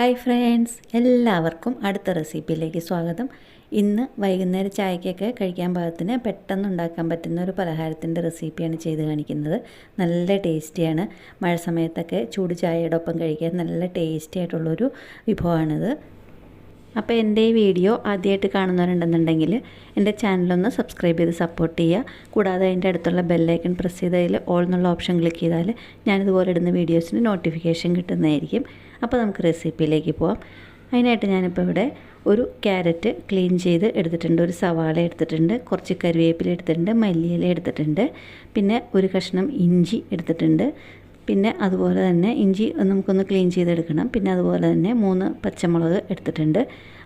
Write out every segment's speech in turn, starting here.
Hi friends എല്ലാവർക്കും അടുത്ത റെസിപ്പിയിലേക്ക് സ്വാഗതം. ഇന്ന് വൈകുന്നേരം ചായക്കൊക്കെ കഴിക്കാൻ പാകത്തിന് പെട്ടെന്ന് ഉണ്ടാക്കാൻ പറ്റുന്ന ഒരു പലഹാരത്തിന്റെ റെസിപ്പിയാണ് ചെയ്ത് കാണിക്കുന്നത്. നല്ല ടേസ്റ്റിയാണ്. മഴ സമയത്തൊക്കെ ചൂട് ചായയോടൊപ്പം കഴിക്കാൻ നല്ല ടേസ്റ്റി ആയിട്ടുള്ളൊരു വിഭവമാണിത്. അപ്പോൾ എന്റെ ഈ വീഡിയോ ആദ്യമായിട്ട് കാണുന്നവരുണ്ടെന്നുണ്ടെങ്കിൽ എന്റെ ചാനലൊന്ന് സബ്സ്ക്രൈബ് ചെയ്ത് സപ്പോർട്ട് ചെയ്യുക. കൂടാതെ അതിന്റെ അടുത്തുള്ള ബെല്ലൈക്കൺ പ്രസ് ചെയ്തതിൽ ഓൾ എന്നുള്ള ഓപ്ഷൻ ക്ലിക്ക് ചെയ്താൽ ഞാനിതുപോലെ ഇടുന്ന വീഡിയോസിന് നോട്ടിഫിക്കേഷൻ കിട്ടുന്നതായിരിക്കും. അപ്പോൾ നമുക്ക് റെസിപ്പിയിലേക്ക് പോവാം. അതിനായിട്ട് ഞാനിപ്പോൾ ഇവിടെ ഒരു ക്യാരറ്റ് ക്ലീൻ ചെയ്ത് എടുത്തിട്ടുണ്ട്. ഒരു സവാള എടുത്തിട്ടുണ്ട്. കുറച്ച് കറിവേപ്പില എടുത്തിട്ടുണ്ട്. മല്ലിയില എടുത്തിട്ടുണ്ട്. പിന്നെ ഒരു കഷ്ണം ഇഞ്ചി എടുത്തിട്ടുണ്ട്. പിന്നെ അതുപോലെ തന്നെ ഇഞ്ചി നമുക്കൊന്ന് ക്ലീൻ ചെയ്തെടുക്കണം. പിന്നെ അതുപോലെ തന്നെ മൂന്ന് പച്ചമുളക് എടുത്തിട്ടുണ്ട്.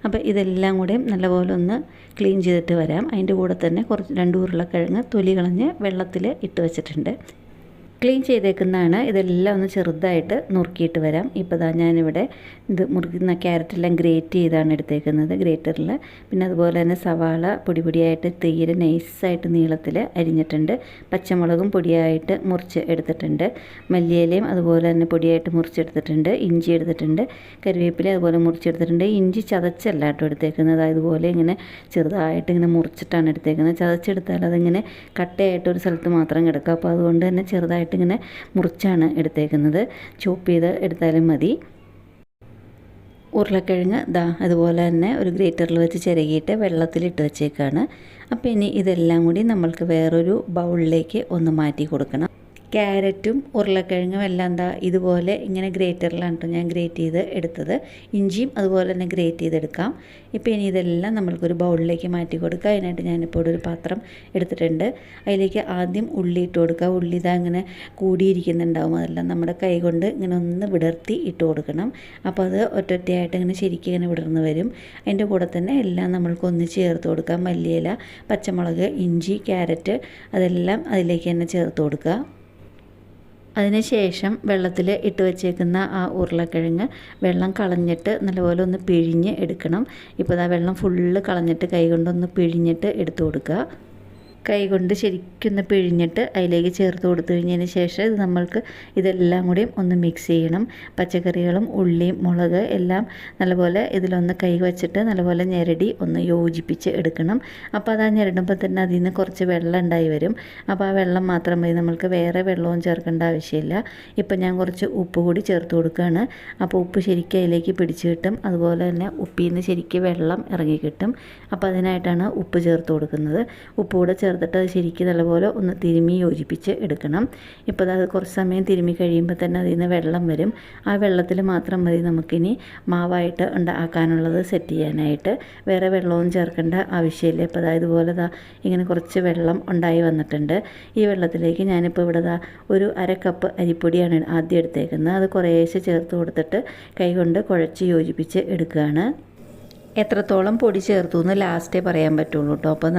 അപ്പോൾ ഇതെല്ലാം കൂടെയും നല്ലപോലെ ഒന്ന് ക്ലീൻ ചെയ്തിട്ട് വരാം. അതിന്റെ കൂടെ തന്നെ കുറച്ച് രണ്ട് ഉരുളക്കിഴങ്ങ് തൊലി കളഞ്ഞ് വെള്ളത്തിൽ ഇട്ട് വെച്ചിട്ടുണ്ട്. ക്ലീൻ ചെയ്തേക്കുന്നതാണ്. ഇതെല്ലാം ഒന്ന് ചെറുതായിട്ട് നുറുക്കിയിട്ട് വരാം. ഇപ്പോൾ ഇതാ ഞാനിവിടെ ഇത് മുറുക്കുന്ന ക്യാരറ്റെല്ലാം ഗ്രേറ്റ് ചെയ്താണ് എടുത്തേക്കുന്നത് ഗ്രേറ്ററിൽ. പിന്നെ അതുപോലെ തന്നെ സവാള പൊടി പൊടിയായിട്ട് തീരെ നൈസായിട്ട് നീളത്തിൽ അരിഞ്ഞിട്ടുണ്ട്. പച്ചമുളകും പൊടിയായിട്ട് മുറിച്ച് എടുത്തിട്ടുണ്ട്. മല്ലിയിലയും അതുപോലെ തന്നെ പൊടിയായിട്ട് മുറിച്ചെടുത്തിട്ടുണ്ട്. ഇഞ്ചി എടുത്തിട്ടുണ്ട്. കറിവേപ്പില അതുപോലെ മുറിച്ചെടുത്തിട്ടുണ്ട്. ഇഞ്ചി ചതച്ചല്ല കേട്ടോ എടുത്തേക്കുന്നത്. അതുപോലെ ഇങ്ങനെ ചെറുതായിട്ട് ഇങ്ങനെ മുറിച്ചിട്ടാണ് എടുത്തേക്കുന്നത്. ചതച്ചെടുത്താൽ അതിങ്ങനെ കട്ടയായിട്ട് ഒരു സ്ഥലത്ത് മാത്രം കിടക്കുക അപ്പോൾ അതുകൊണ്ട് തന്നെ ചെറുതായിട്ട് ഇങ്ങനെ മുറിച്ചാണ് എടുത്തേക്കുന്നത്. ചോപ്പ് ചെയ്ത് എടുത്താലും മതി. ഉരുളക്കിഴങ്ങ് ദാ അതുപോലെ തന്നെ ഒരു ഗ്രേറ്ററിൽ വെച്ച് ചിരകിയിട്ട് വെള്ളത്തിലിട്ട് വെച്ചേക്കാണ്. അപ്പോൾ ഇനി ഇതെല്ലാം കൂടി നമ്മൾക്ക് വേറൊരു ബൗളിലേക്ക് ഒന്ന് മാറ്റി കൊടുക്കണം. ക്യാരറ്റും ഉരുളക്കിഴങ്ങും എല്ലാം എന്താ ഇതുപോലെ ഇങ്ങനെ ഗ്രേറ്ററിലാണ് കേട്ടോ ഞാൻ ഗ്രേറ്റ് ചെയ്ത് എടുത്തത്. ഇഞ്ചിയും അതുപോലെ തന്നെ ഗ്രേറ്റ് ചെയ്തെടുക്കാം. ഇപ്പോൾ ഇനി ഇതെല്ലാം നമ്മൾക്കൊരു ബൗളിലേക്ക് മാറ്റി കൊടുക്കുക. അതിനായിട്ട് ഞാനിപ്പോൾ ഒരു പാത്രം എടുത്തിട്ടുണ്ട്. അതിലേക്ക് ആദ്യം ഉള്ളി ഇട്ട് കൊടുക്കുക. ഉള്ളി ഇതാ ഇങ്ങനെ കൂടിയിരിക്കുന്നുണ്ടാവും. അതെല്ലാം നമ്മുടെ കൈ കൊണ്ട് ഇങ്ങനെ ഒന്ന് വിടർത്തി ഇട്ട് കൊടുക്കണം. അപ്പോൾ അത് ഒറ്റൊറ്റയായിട്ട് ഇങ്ങനെ ശരിക്കും ഇങ്ങനെ വിടർന്ന് വരും. അതിന്റെ കൂടെ തന്നെ എല്ലാം നമ്മൾക്ക് ഒന്ന് ചേർത്ത് കൊടുക്കാം. മല്ലിയില പച്ചമുളക് ഇഞ്ചി ക്യാരറ്റ് അതെല്ലാം അതിലേക്ക് തന്നെ ചേർത്ത് കൊടുക്കുക. അതിനുശേഷം വെള്ളത്തിൽ ഇട്ട് വെച്ചേക്കുന്ന ആ ഉരുളക്കിഴങ്ങ് വെള്ളം കളഞ്ഞിട്ട് നല്ലപോലെ ഒന്ന് പിഴിഞ്ഞ് എടുക്കണം. ഇപ്പോൾ ആ വെള്ളം ഫുള്ള് കളഞ്ഞിട്ട് കൈ കൊണ്ടൊന്ന് പിഴിഞ്ഞിട്ട് എടുത്തു കൊടുക്കുക. കൈ കൊണ്ട് ശരിക്കൊന്ന് പിഴിഞ്ഞിട്ട് അതിലേക്ക് ചേർത്ത് കൊടുത്തു കഴിഞ്ഞതിന് ശേഷം ഇത് നമ്മൾക്ക് ഇതെല്ലാം കൂടി ഒന്ന് മിക്സ് ചെയ്യണം. പച്ചക്കറികളും ഉള്ളിയും മുളക് എല്ലാം നല്ലപോലെ ഇതിലൊന്ന് കൈ വച്ചിട്ട് നല്ലപോലെ ഞെരടി ഒന്ന് യോജിപ്പിച്ച് എടുക്കണം. അപ്പോൾ അത് ആ ഞെരടുമ്പോൾ തന്നെ അതിൽ നിന്ന് കുറച്ച് വെള്ളം ഉണ്ടായി വരും. അപ്പോൾ ആ വെള്ളം മാത്രം മതി. നമ്മൾക്ക് വേറെ വെള്ളവും ചേർക്കേണ്ട ആവശ്യമില്ല. ഇപ്പം ഞാൻ കുറച്ച് ഉപ്പ് കൂടി ചേർത്ത് കൊടുക്കുകയാണ്. അപ്പോൾ ഉപ്പ് ശരിക്കും അതിലേക്ക് പിടിച്ച് കിട്ടും. അതുപോലെ തന്നെ ഉപ്പിൽ നിന്ന് ശരിക്കും വെള്ളം ഇറങ്ങി കിട്ടും. അപ്പോൾ അതിനായിട്ടാണ് ഉപ്പ് ചേർത്ത് കൊടുക്കുന്നത്. ഉപ്പ് കൂടെ ചേർത്തിട്ട് അത് ശരിക്കും നല്ലപോലെ ഒന്ന് തിരുമി യോജിപ്പിച്ച് എടുക്കണം. ഇപ്പോൾ അത് കുറച്ച് സമയം തിരുമി കഴിയുമ്പോൾ തന്നെ അതിൽ നിന്ന് വെള്ളം വരും. ആ വെള്ളത്തിൽ മാത്രം മതി നമുക്കിനി മാവായിട്ട് ഉണ്ടാക്കാനുള്ളത് സെറ്റ് ചെയ്യാനായിട്ട്. വേറെ വെള്ളവും ചേർക്കേണ്ട ആവശ്യമില്ല. ഇപ്പോൾ അതായത് ഇതുപോലെ ദാ ഇങ്ങനെ കുറച്ച് വെള്ളം ഉണ്ടായി വന്നിട്ടുണ്ട്. ഈ വെള്ളത്തിലേക്ക് ഞാനിപ്പോൾ ഇവിടെ ദാ ഒരു അര കപ്പ് അരിപ്പൊടിയാണ് ആദ്യം എടുത്തേക്കുന്നത്. അത് കുറേശ്ശെ ചേർത്ത് കൊടുത്തിട്ട് കൈകൊണ്ട് കുഴച്ച് യോജിപ്പിച്ച് എടുക്കുകയാണ് എത്രത്തോളം പൊടി ചേർത്തു എന്ന് ലാസ്റ്റേ പറയാൻ പറ്റുള്ളൂ കേട്ടോ അപ്പോൾ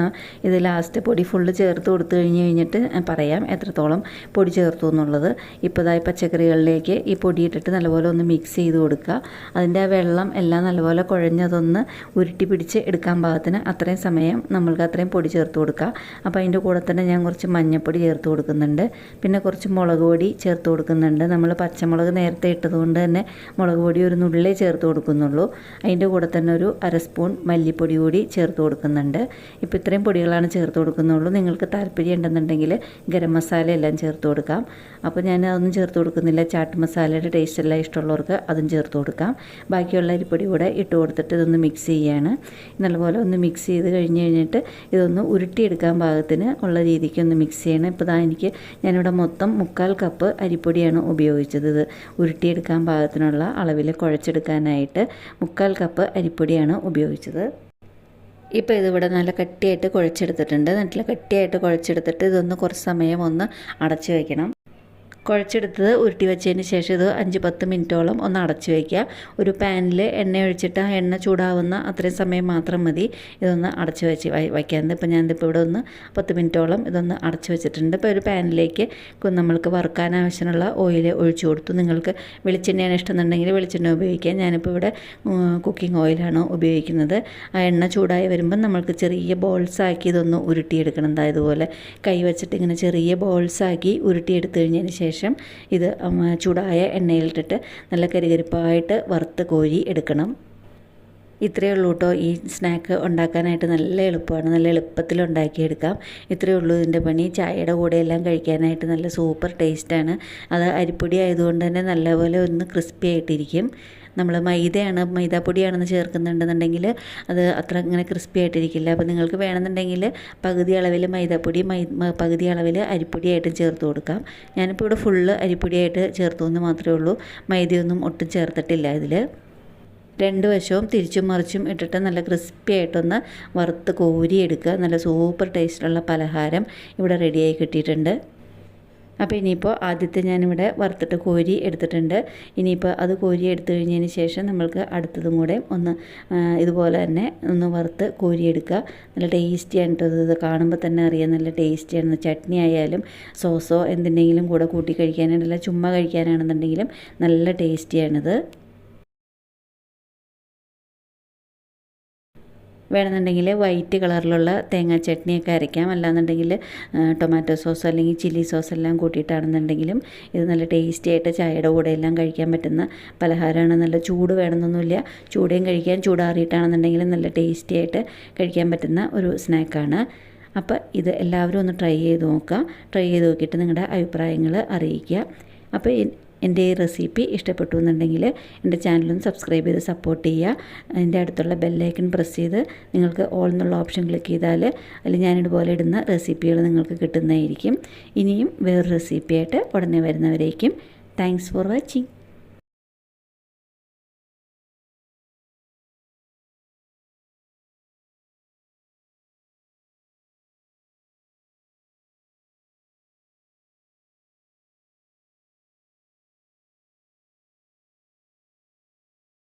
ഇത് ലാസ്റ്റ് പൊടി ഫുള്ള് ചേർത്ത് കൊടുത്തു കഴിഞ്ഞ് കഴിഞ്ഞിട്ട് പറയാം എത്രത്തോളം പൊടി ചേർത്തു എന്നുള്ളത്. ഇപ്പോൾ ഇതായി പച്ചക്കറികളിലേക്ക് ഈ പൊടി ഇട്ടിട്ട് നല്ലപോലെ ഒന്ന് മിക്സ് ചെയ്ത് കൊടുക്കുക. അതിന്റെ ആ വെള്ളം എല്ലാം നല്ലപോലെ കുഴഞ്ഞതൊന്ന് ഉരുട്ടി പിടിച്ച് എടുക്കാൻ പാകത്തിന് അത്രയും സമയം നമ്മൾക്ക് അത്രയും പൊടി ചേർത്ത് കൊടുക്കുക. അപ്പോൾ അതിന്റെ കൂടെ തന്നെ ഞാൻ കുറച്ച് മഞ്ഞൾപ്പൊടി ചേർത്ത് കൊടുക്കുന്നുണ്ട്. പിന്നെ കുറച്ച് മുളക് പൊടി ചേർത്ത് കൊടുക്കുന്നുണ്ട്. നമ്മൾ പച്ചമുളക് നേരത്തെ ഇട്ടതുകൊണ്ട് തന്നെ മുളക് പൊടി ഒരു നുള്ളേ ചേർത്ത് കൊടുക്കുന്നുള്ളൂ. അതിന്റെ കൂടെ തന്നെ ഒരു അര സ്പൂൺ മല്ലിപ്പൊടി കൂടി ചേർത്ത് കൊടുക്കുന്നുണ്ട്. ഇപ്പോൾ ഇത്രയും പൊടികളാണ് ചേർത്ത് കൊടുക്കുന്നുള്ളൂ. നിങ്ങൾക്ക് താല്പര്യം ഉണ്ടെന്നുണ്ടെങ്കിൽ ഗരം മസാല എല്ലാം ചേർത്ത് കൊടുക്കാം. അപ്പോൾ ഞാൻ അതൊന്നും ചേർത്ത് കൊടുക്കുന്നില്ല. ചാട്ട് മസാലയുടെ ടേസ്റ്റ് എല്ലാം ഇഷ്ടമുള്ളവർക്ക് അതും ചേർത്ത് കൊടുക്കാം. ബാക്കിയുള്ള അരിപ്പൊടി കൂടെ ഇട്ട് കൊടുത്തിട്ട് ഇതൊന്ന് മിക്സ് ചെയ്യാണ്. നല്ലപോലെ ഒന്ന് മിക്സ് ചെയ്ത് കഴിഞ്ഞ് കഴിഞ്ഞിട്ട് ഇതൊന്ന് ഉരുട്ടിയെടുക്കാൻ പാകത്തിന് ഉള്ള രീതിക്ക് ഒന്ന് മിക്സ് ചെയ്യണം. ഇപ്പോൾ ഇതാ എനിക്ക് ഞാനിവിടെ മൊത്തം മുക്കാൽ കപ്പ് അരിപ്പൊടിയാണ് ഉപയോഗിച്ചത്. ഇത് ഉരുട്ടിയെടുക്കാൻ പാകത്തിനുള്ള അളവിൽ കുഴച്ചെടുക്കാനായിട്ട് മുക്കാൽ കപ്പ് അരിപ്പൊടിയാണ് ഉപയോഗിച്ചത്. ഇപ്പോൾ ഇതിവിടെ നല്ല കട്ടിയായിട്ട് കുഴച്ചെടുത്തിട്ടുണ്ട്. നല്ല കട്ടിയായിട്ട് കുഴച്ചെടുത്തിട്ട് ഇതൊന്ന് കുറച്ച് സമയം ഒന്ന് അടച്ചു വയ്ക്കണം കുഴച്ചെടുത്തത് ഉരുട്ടി വെച്ചതിന് ശേഷം ഇത് അഞ്ച് പത്ത് മിനിറ്റോളം ഒന്ന് അടച്ചു വയ്ക്കുക. ഒരു പാനിൽ എണ്ണ ഒഴിച്ചിട്ട് ആ എണ്ണ ചൂടാവുന്ന അത്രയും സമയം മാത്രം മതി ഇതൊന്ന് അടച്ചു വെച്ച് വയ്ക്കാൻ ഇപ്പോൾ ഞാനിതിപ്പോൾ ഇവിടെ ഒന്ന് പത്ത് മിനിറ്റോളം ഇതൊന്ന് അടച്ചു വെച്ചിട്ടുണ്ട്. ഇപ്പോൾ ഒരു പാനിലേക്ക് നമ്മൾക്ക് വറുക്കാൻ ആവശ്യമുള്ള ഓയിൽ ഒഴിച്ചു കൊടുത്തു. നിങ്ങൾക്ക് വെളിച്ചെണ്ണയാണ് ഇഷ്ടമെന്നുണ്ടെങ്കിൽ വെളിച്ചെണ്ണ ഉപയോഗിക്കാം. ഞാനിപ്പോൾ ഇവിടെ കുക്കിംഗ് ഓയിലാണ് ഉപയോഗിക്കുന്നത്. ആ എണ്ണ ചൂടായി വരുമ്പോൾ നമ്മൾക്ക് ചെറിയ ബോൾസ് ആക്കി ഇതൊന്ന് ഉരുട്ടിയെടുക്കണം. ഇതുപോലെ കൈ വെച്ചിട്ട് ഇങ്ങനെ ചെറിയ ബോൾസ് ആക്കി ഉരുട്ടിയെടുത്ത് കഴിഞ്ഞതിന് ശേഷം ശേഷം ഇത് ചൂടായ എണ്ണയിലിട്ടിട്ട് നല്ല കരികരിപ്പായിട്ട് വറുത്ത് കോരി എടുക്കണം. ഇത്രയേ ഉള്ളൂ കേട്ടോ ഈ സ്നാക്ക് ഉണ്ടാക്കാനായിട്ട് നല്ല എളുപ്പമാണ്. നല്ല എളുപ്പത്തിൽ ഉണ്ടാക്കിയെടുക്കാം. ഇത്രയേ ഉള്ളൂ ഇതിന്റെ പണി. ചായയുടെ കൂടെ എല്ലാം കഴിക്കാനായിട്ട് നല്ല സൂപ്പർ ടേസ്റ്റാണ്. അത് അരിപ്പൊടി ആയതുകൊണ്ട് തന്നെ നല്ലപോലെ ഒന്ന് ക്രിസ്പി ആയിട്ടിരിക്കും. നമ്മൾ മൈദയാണ് മൈദാപ്പൊടിയാണെന്ന് ചേർക്കുന്നുണ്ടെന്നുണ്ടെങ്കിൽ അത് അത്ര ഇങ്ങനെ ക്രിസ്പി ആയിട്ടിരിക്കില്ല. അപ്പോൾ നിങ്ങൾക്ക് വേണമെന്നുണ്ടെങ്കിൽ പകുതി അളവിൽ മൈദാപ്പൊടി മ- പകുതി അളവിൽ അരിപ്പൊടിയായിട്ടും ചേർത്ത് കൊടുക്കാം. ഞാനിപ്പോൾ ഇവിടെ ഫുള്ള് അരിപ്പൊടിയായിട്ട് ചേർത്തു എന്ന് മാത്രമേ ഉള്ളൂ. മൈദയൊന്നും ഒട്ടും ചേർത്തിട്ടില്ല ഇതിൽ രണ്ട് വശവും തിരിച്ചും മറിച്ചും ഇട്ടിട്ട് നല്ല ക്രിസ്പി ആയിട്ടൊന്ന് വറുത്ത് കോരിയെടുക്കുക. നല്ല സൂപ്പർ ടേസ്റ്റുള്ള പലഹാരം ഇവിടെ റെഡിയായി കിട്ടിയിട്ടുണ്ട്. അപ്പോൾ ഇനിയിപ്പോൾ ആദ്യത്തെ ഞാനിവിടെ വറുത്തിട്ട് കോരി എടുത്തിട്ടുണ്ട്. ഇനിയിപ്പോൾ അത് കോരി എടുത്തു കഴിഞ്ഞതിന് ശേഷം നമ്മൾക്ക് അടുത്തതും കൂടെ ഒന്ന് ഇതുപോലെ തന്നെ ഒന്ന് വറുത്ത് കോരിയെടുക്കുക. നല്ല ടേസ്റ്റിയാണ് കേട്ടോ ഇത്. കാണുമ്പോൾ തന്നെ അറിയാം. നല്ല ടേസ്റ്റിയാണ് ചട്നി ആയാലും സോസോ എന്തിന്റെങ്കിലും കൂടെ കൂട്ടി കഴിക്കാനായിട്ടല്ല ചുമ്മാ കഴിക്കാനാണെന്നുണ്ടെങ്കിലും നല്ല ടേസ്റ്റിയാണിത് വേണമെന്നുണ്ടെങ്കിൽ വൈറ്റ് കളറിലുള്ള തേങ്ങാ ചട്നിയൊക്കെ അരയ്ക്കാം. അല്ലാന്നുണ്ടെങ്കിൽ ടൊമാറ്റോ സോസ് അല്ലെങ്കിൽ ചില്ലി സോസ് എല്ലാം കൂട്ടിയിട്ടാണെന്നുണ്ടെങ്കിലും ഇത് നല്ല ടേസ്റ്റി ആയിട്ട് ചായയുടെ കൂടെ എല്ലാം കഴിക്കാൻ പറ്റുന്ന പലഹാരമാണ്. നല്ല ചൂട് വേണമെന്നൊന്നുമില്ല. ചൂടേയും കഴിക്കാൻ ചൂടാറിയിട്ടാണെന്നുണ്ടെങ്കിലും നല്ല ടേസ്റ്റി ആയിട്ട് കഴിക്കാൻ പറ്റുന്ന ഒരു സ്നാക്കാണ്. അപ്പോൾ ഇത് എല്ലാവരും ഒന്ന് ട്രൈ ചെയ്ത് നോക്കുക ട്രൈ ചെയ്ത് നോക്കിയിട്ട് നിങ്ങളുടെ അഭിപ്രായങ്ങൾ അറിയിക്കുക. അപ്പോൾ എന്റെ ഈ റെസിപ്പി ഇഷ്ടപ്പെട്ടു എന്നുണ്ടെങ്കിൽ എന്റെ ചാനലും സബ്സ്ക്രൈബ് ചെയ്ത് സപ്പോർട്ട് ചെയ്യുക. എന്റെ അടുത്തുള്ള ബെല്ലൈക്കൺ പ്രസ് ചെയ്ത് നിങ്ങൾക്ക് ഓൾ എന്നുള്ള ഓപ്ഷൻ ക്ലിക്ക് ചെയ്താൽ അതിൽ ഞാനിതുപോലെ ഇടുന്ന റെസിപ്പികൾ നിങ്ങൾക്ക് കിട്ടുന്നതായിരിക്കും. ഇനിയും വേറൊരു റെസിപ്പിയായിട്ട് ഉടനെ വരുന്നവരേക്കും. Thanks for watching